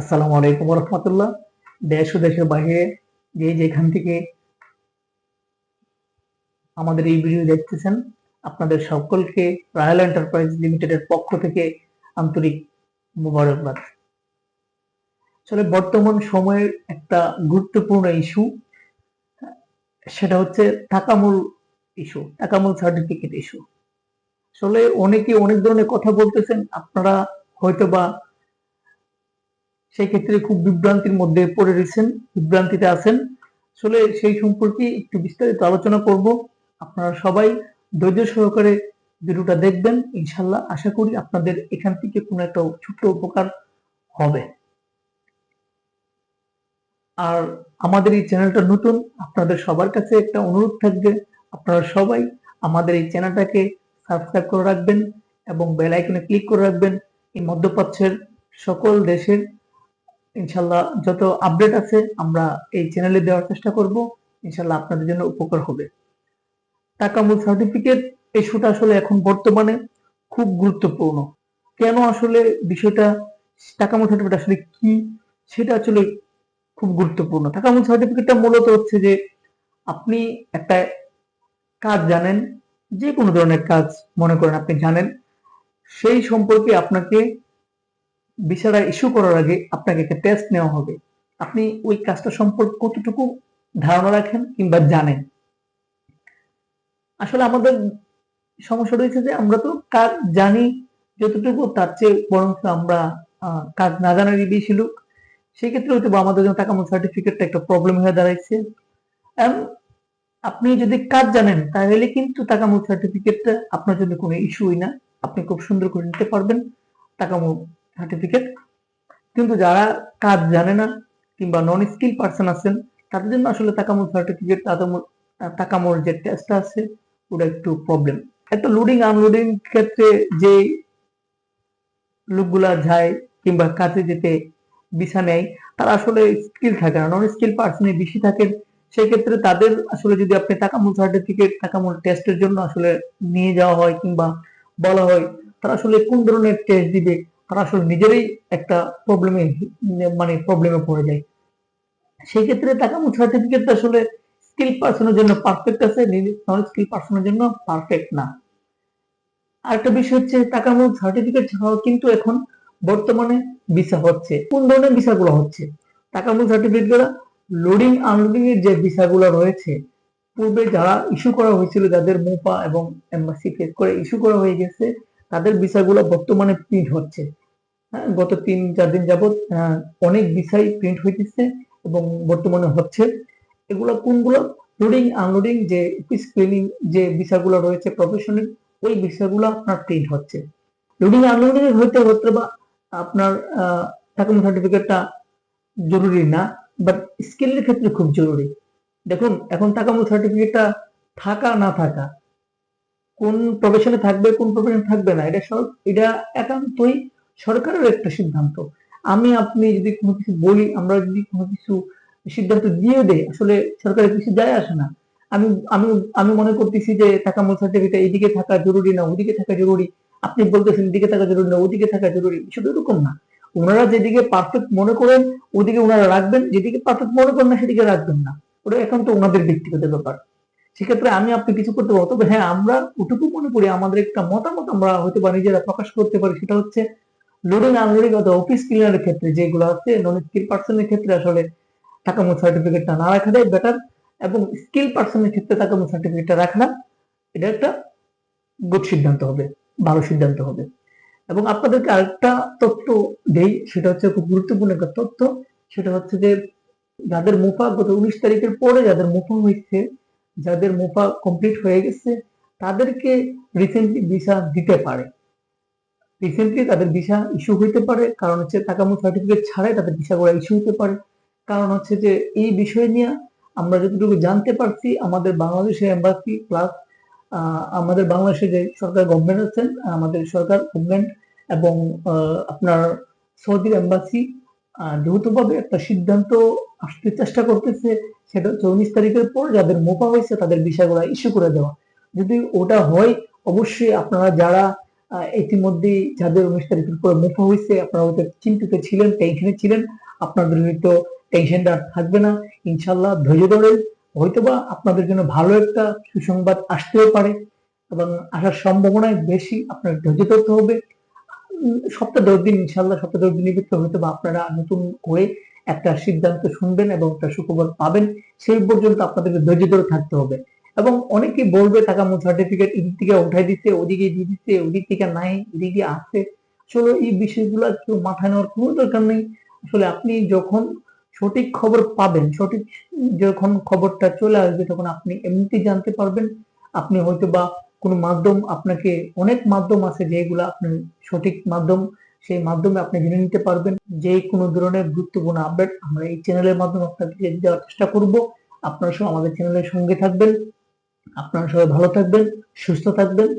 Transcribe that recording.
আসসালামু আলাইকুম রহমতুল্লাহ দেশ ও দেশের বাইরে যে যেখান থেকে আমাদের এই ভিডিও দেখতেছেন, আপনাদের সকলকে রয়্যাল এন্টারপ্রাইজ লিমিটেডের পক্ষ থেকে আন্তরিক মুবারকবাদ। আসলে বর্তমান সময়ের একটা গুরুত্বপূর্ণ ইস্যু সেটা হচ্ছে টাকামূল ইস্যু টাকামূল সার্টিফিকেট ইস্যু আসলে অনেকে অনেক ধরনের কথা বলতেছেন, আপনারা হয়তো বা সেই ক্ষেত্রে খুব বিভ্রান্তির মধ্যে পড়ে রয়েছেন, বিভ্রান্তিতে আছেন। আসলে সেই সম্পর্কে একটু বিস্তারিত আলোচনা করব। আপনারা সবাই ধৈর্য সহকারে ভিডিওটা দেখবেন ইনশাল্লাহ আশা করি আপনাদের এখান থেকে কোনো একটা ছোট্ট উপকার হবে। আর আমাদের এই চ্যানেলটা নতুন, আপনাদের সবার কাছে একটা অনুরোধ থাকবে। আপনারা সবাই আমাদের এই চ্যানেলটাকে সাবস্ক্রাইব করে রাখবেন এবং বেল আইকনে ক্লিক করে রাখবেন। এই মধ্যপ্রাচ্যের সকল দেশের ইনশাল্লাহ যত আপডেট আছে, আমরা এই চ্যানেলে দেওয়ার চেষ্টা করব। ইনশাল্লাহ আপনাদের জন্য উপকার হবে। টাকামূল সার্টিফিকেট ইস্যুটা আসলে এখন বর্তমানে খুব গুরুত্বপূর্ণ। কেন আসলে বিষয়টা টাকামূল সার্টিফিকেট আসলে কি, সেটা আসলে খুব গুরুত্বপূর্ণ। টাকামূল সার্টিফিকেটটা মূলত হচ্ছে যে, আপনি একটা কাজ জানেন, যে কোনো ধরনের কাজ মনে করেন আপনি জানেন, সেই সম্পর্কে আপনাকে ভিসাটা ইস্যু করার আগে আপনাকে একটা টেস্ট নেওয়া হবে। আপনি ওই কাজটা সম্পর্কে কতটুকু ধারণা রাখেন কিংবা জানেন? আসলে আমাদের সমস্যা রয়েছে যে আমরা তো কাজ জানি যতটুকু, তার চেয়ে বরং আমরা কাজ না জানারই বেশি লোক সেই ক্ষেত্রে হয়তো আমাদের জন্য টাকা সার্টিফিকেটটা একটা প্রবলেম হয়ে দাঁড়াইছে। আপনি যদি কাজ জানেন, তাহলে কিন্তু টাকামুখ সার্টিফিকেটটা আপনার জন্য কোনো ইস্যুই না। আপনি খুব সুন্দর করে নিতে পারবেন। টাকামুখ সার্টিফিকেট কিন্তু যারা কাজ জানে না কিংবা নন স্কিল পার্সন আছেন, তাদের জন্য আসলে টাকামুখ সার্টিফিকেট টাকামোর যে টেস্ট আছে, ওটা একটু প্রবলেম একটা লোডিং আনলোডিং ক্ষেত্রে যে লোকগুলা যায় কিংবা কাজে যেতে বিছা নেয়, তারা আসলে স্কিল থাকে না। নন স্কিল পার্সনে বেশি থাকেন। সেই ক্ষেত্রে তাদের আসলে যদি আপনি টাকামূল সার্টিফিকেট টাকামূল টেস্টের জন্য আসলে নিয়ে যাওয়া হয় কিংবা বলা হয়, তারা আসলে কোন ধরনের টেস্ট দিবে? তারা আসলে নিজেরাই একটা প্রবলেমে মানে প্রবলেমে পড়ে যায়। সেই ক্ষেত্রে টাকামূল সার্টিফিকেট আসলে স্কিল পার্সনের জন্য পারফেক্ট আছে নন স্কিল পার্সনের জন্য পারফেক্ট না। আরেকটা বিষয় হচ্ছে টাকামূল সার্টিফিকেট ছাড়াও কিন্তু এখন বর্তমানে ভিসা হচ্ছে। কোন ধরনের ভিসাগুলো হচ্ছে? টাকামূল সার্টিফিকেটগুলো লোডিং আনলোডিং এর যে ভিসাগুলো রয়েছে, পূর্বে যারা ইস্যু করা হয়েছিল, যাদের মোপা এবং এম্বাসি করে ইস্যু করা হয়ে গেছে তাদের ভিসাগুলো বর্তমানে প্রিন্ট হচ্ছে। হ্যাঁ, গত তিন চার দিন যাবত অনেক ভিসাই প্রিন্ট হইতেছে এবং বর্তমানে হচ্ছে। এগুলো কোনগুলো? লোডিং আনলোডিং যে অফিস ক্লিনিং যে ভিসাগুলো রয়েছে প্রফেশনাল ওই ভিসাগুলো আপনার প্রিন্ট হচ্ছে। লোডিং আনলোডিং হইতে হতে বা আপনার টাকা সার্টিফিকেটটা জরুরি না বাট স্কিলের ক্ষেত্রে খুব জরুরি। দেখুন এখন টাকামূল সার্টিফিকেটটা থাকা না থাকা কোন প্রফেশনে থাকবে, কোন প্রফেশনে থাকবে না, এটা এটা একান্তই সরকারের একটা সিদ্ধান্ত। আমি, আপনি যদি কোনো কিছু বলি, আমরা যদি কোনো কিছু সিদ্ধান্ত দিয়ে দেয় আসলে সরকারের কিছু যায় আসে না। আমি আমি আমি মনে করতেছি যে টাকামূল সার্টিফিকেট এইদিকে থাকা জরুরি না, ওদিকে থাকা জরুরি। আপনি বলতেছেন এদিকে থাকা জরুরি না, ওদিকে থাকা জরুরি, শুধু এরকম না। ওনারা যেদিকে পারফেক্ট মনে করেন, ওদিকে ওনারা রাখবেন, যেদিকে পারফেক্ট মনে করেন না, সেদিকে রাখবেন না। ওটা এখন তো ওনাদের ব্যক্তিগত ব্যাপার। সেক্ষেত্রে আমি আপনি কিছু করতে পারব। তবে হ্যাঁ আমরা ওটুকু মনে করি আমাদের একটা মতামত আমরা হয়তো বা নিজেরা প্রকাশ করতে পারি, সেটা হচ্ছে লোডিং আনলোডিং অথবা অফিস ক্লিনারের ক্ষেত্রে যেগুলো আছে নন স্কিল পার্সনের ক্ষেত্রে আসলে টাকামো সার্টিফিকেটটা না রাখাটাই বেটার এবং স্কিল পার্সনের ক্ষেত্রে টাকামো সার্টিফিকেটটা রাখা এটা একটা গুড সিদ্ধান্ত হবে, ভালো সিদ্ধান্ত হবে। এবং আপনাদেরকে আরেকটা তথ্য দেই, সেটা হচ্ছে খুব গুরুত্বপূর্ণ একটা তথ্য, সেটা হচ্ছে যে যাদের মুফা গত উনিশ তারিখের পরে যাদের মুফা হয়েছে যাদের মুফা কমপ্লিট হয়ে গেছে, তাদেরকে রিসেন্টলি ভিসা দিতে পারে। রিসেন্টলি তাদের ভিসা ইস্যু হইতে পারে, কারণ হচ্ছে টাকামু সার্টিফিকেট ছাড়াই তাদের ভিসা গুলো ইস্যু হতে পারে। কারণ হচ্ছে যে, এই বিষয় নিয়ে আমরা যতটুকু জানতে পারছি, আমাদের বাংলাদেশের এম্বাসি প্লাস আমাদের বাংলাদেশে যে সরকার গভর্নমেন্ট আছেন, আমাদের সরকার গভর্নমেন্ট এবং আপনার সৌদির এম্বাসি যৌথভাবে একটা সিদ্ধান্ত আসতে চেষ্টা করতেছে সেটা হচ্ছে তারিখের পর যাদের মোপা হয়েছে তাদের বিষয়গুলো ইস্যু করে দেওয়া। যদি ওটা হয় অবশ্যই আপনারা যারা আহ, ইতিমধ্যেই যাদের উনিশ তারিখের পরে মুফা হয়েছে আপনারা হয়তো চিন্তিত ছিলেন টেনশনে ছিলেন আপনাদের হয়তো টেনশনটা থাকবে না। ইনশাল্লাহ ধৈর্য ধরে হয়তোবা আপনাদের জন্য ভালো একটা সুসংবাদ আসতেও পারে এবং আসার সম্ভাবনায় বেশি আপনার ধৈর্য ধরতে হবে। সপ্তাহ দশ দিন ইনশাল্লাহ সপ্তাহ দশ দিনের ভিতরে হয়তো বা আপনারা নতুন করে একটা সিদ্ধান্ত শুনবেন এবং একটা সুখবর পাবেন, সেই পর্যন্ত আপনাদেরকে ধৈর্য ধরে থাকতে হবে। এবং অনেকে বলবে, টাকা মূল সার্টিফিকেট এদিক থেকে উঠাই দিচ্ছে, ওদিকে দিয়ে দিচ্ছে, ওদিক থেকে নাই, এদিকে আসছে। আসলে এই বিষয়গুলো কেউ মাথায় নেওয়ার কোনো দরকার নেই। আসলে আপনি যখন সঠিক খবর পাবেন, সঠিক যখন খবরটা চলে আসবে, তখন আপনি এমনিতেই জানতে পারবেন। আপনি হয়তো বা কোনো মাধ্যম আপনাকে অনেক মাধ্যম আছে যেগুলো আপনি সঠিক মাধ্যম, সেই মাধ্যমে আপনি জেনে নিতে পারবেন। যে কোনো ধরনের গুরুত্বপূর্ণ আপডেট আমরা এই চ্যানেলের মাধ্যমে আপনাকে দেওয়ার চেষ্টা করব। আপনারা সব আমাদের চ্যানেলের সঙ্গে থাকবেন। আপনারা সবাই ভালো থাকবেন, সুস্থ থাকবেন।